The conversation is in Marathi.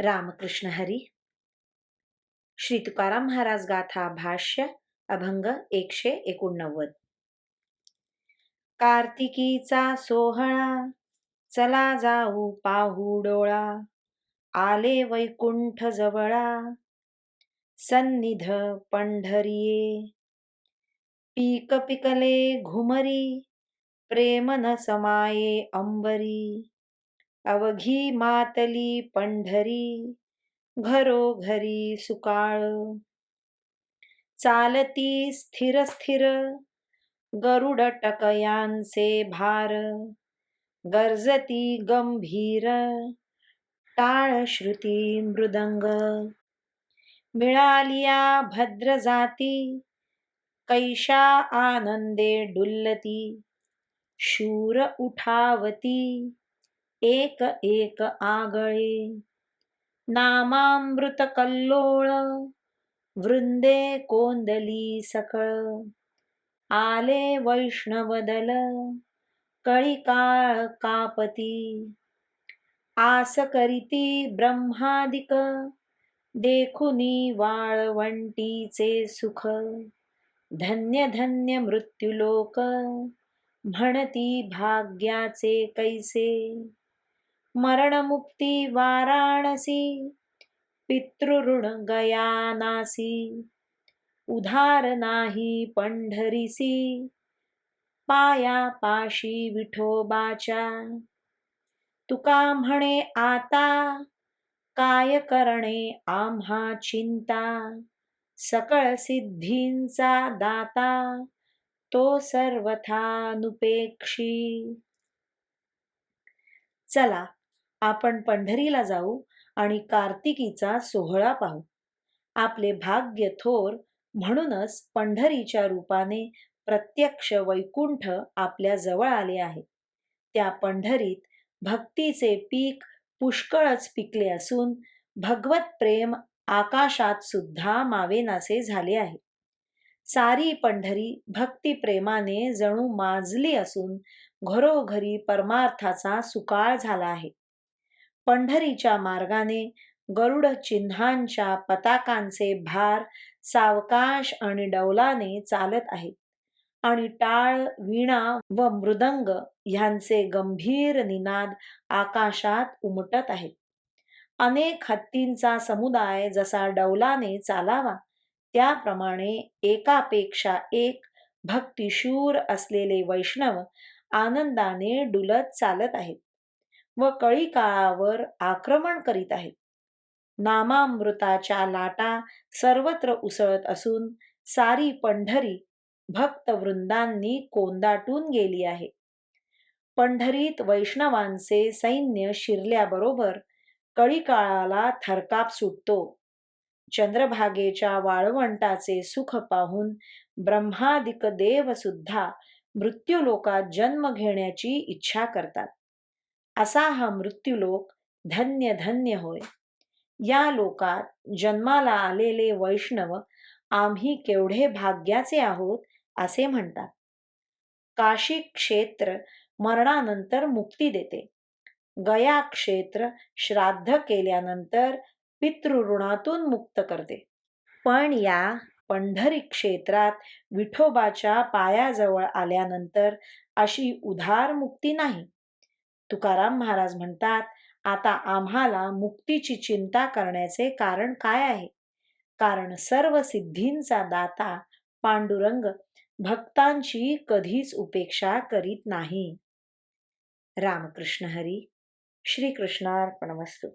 रामकृष्ण हरी। श्री तुकाराम महाराज गाथा भाष्य अभंग एकशे एकोणनव्वद। कार्तिकीचा सोहळा चला जाऊ पाहू डोळा आले वैकुंठ जवळा सन्निध पंढरिये। पीक पिकले घुमरी प्रेम न समाये अंबरी। अवघी मातली पंढरी घरोघरी सुकाळ. चालती स्थिर स्थिर गरुड टकयांचे भार. गर्जती गंभीर टाळ श्रुती मृदंग. मिळालिया भद्र जाती कैशा आनंदे डुल्लती शूर उठावती एक एक आगळे. नामामृत कल्लोळ वृंदे कोंदली सकळ. आले वैष्णवदल कळिकाळ कापती. आस करीती ब्रह्मादिक देखुनी वाळवंटीचे सुख. धन्य धन्य मृत्युलोक म्हणती भाग्याचे कैसे. मरणमुक्ती वाराणसी पितृऋण गयानासी उधार नाही पंढरीसी पाया पाशी विठोबाच्या तुका म्हणे आता काय करणे आम्हा चिंता? सकळ सिद्धींचा दाता तो सर्वथानुपेक्षी चला आपण पंढरीला जाऊ आणि कार्तिकीचा सोहळा पाहू. आपले भाग्य थोर म्हणूनच पंढरीच्या रूपाने प्रत्यक्ष वैकुंठ आपल्या जवळ आले आहे. त्या पंढरीत भक्तीचे पीक पुष्कळच पिकले असून भगवत प्रेम आकाशात सुद्धा मावेनासे झाले आहे. सारी पंढरी भक्तिप्रेमाने जणू माजली असून घरोघरी परमार्थाचा सुकाळ झाला आहे. पंढरीच्या मार्गाने गरुड चिन्हांच्या पताकांचे भार सावकाश आणि डौलाने चालत आहेत. आणि टाळ वीणा व मृदंग ह्यांचे गंभीर निनाद आकाशात उमटत आहेत. अनेक हत्तींचा समुदाय जसा डौलाने चालावा त्याप्रमाणे एकापेक्षा एक भक्तिशूर असलेले वैष्णव आनंदाने डुलत चालत आहेत. व कळी काळावर आक्रमण करीत आहेत. नामामृताच्या लाटा सर्वत्र उसळत असून सारी पंढरी भक्त वृंदांनी कोंदाटून गेली आहे. पंढरीत वैष्णवांचे सैन्य शिरल्याबरोबर कळीकाळाला थरकाप सुटतो. चंद्रभागेच्या वाळवंटाचे सुख पाहून ब्रह्मादिक देव सुद्धा मृत्यूलोकात जन्म घेण्याची इच्छा करतात. असा हा मृत्यूलोक धन्य धन्य होय. या लोकात जन्माला आलेले वैष्णव आम्ही केवढे भाग्याचे आहोत असे म्हणतात. काशी क्षेत्र मरणानंतर मुक्ती देते. गया क्षेत्र श्राद्ध केल्यानंतर पितृऋणातून मुक्त करते. पण या पंढरी क्षेत्रात विठोबाच्या पायाजवळ आल्यानंतर अशी उधार मुक्ती नाही. तुकाराम महाराज म्हणतात आता आम्हाला मुक्तीची चिंता करण्याचे कारण काय आहे? कारण सर्व सिद्धींचा दाता पांडुरंग भक्तांची कधीच उपेक्षा करीत नाही. रामकृष्ण हरी श्रीकृष्णार्पणमस्तू.